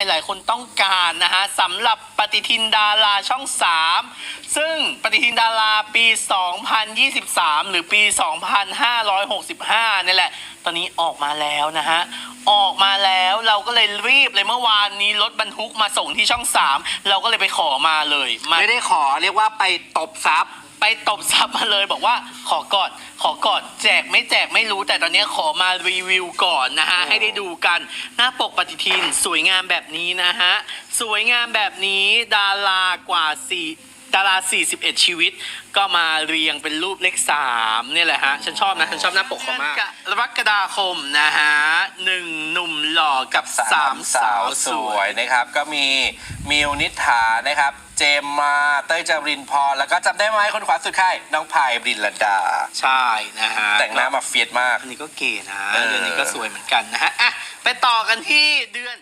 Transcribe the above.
หลายคนต้องการนะฮะสำหรับปฏิทินดาราช่อง 3 ซึ่งปฏิทินดาราปี 2023 หรือปี 2565เนี่ยแหละ ตอนนี้ออกมาแล้วนะฮะ ออกมาแล้วเราก็เลยรีบเลยเมื่อวานนี้รถบรรทุกมาส่งที่ช่อง 3 เราก็เลยไปขอมาเลยมา ไม่ได้ขอเรียกว่าไปตบซับ ไปตบซับมาเลยบอกว่าขอก่อนขอก่อนแจกไม่แจกไม่รู้แต่ตอนนี้ขอมารีวิวก่อนนะฮะโอ้ให้ได้ดูกันหน้าปกปฏิทินสวยงามแบบนี้นะฮะ สวยงามแบบนี้ดารากว่า4ดารา 41 ชีวิต ก็มาเรียงเป็นรูปเลข3เนี่ยแหละฮะ ฉันชอบนะ ฉันชอบหน้าปกเขามากกรกฎาคมนะฮะ หนึ่งหนุ่มหล่อ กับสามสาวสสววยยนะครับ ก็มีมิวนิษฐานะครับ เจมมาเต้ยจารินพรแล้วก็จำได้ไหมคนขวาสุดค่ายน้องพายบรินลดา ใช่นะฮะแต่งหน้ามาเฟียดมาก อันนี้ก็เก๋นะเออเดือนนี้ก็สวยเหมือนกันนะฮะอะไปต่อกันที่เดือน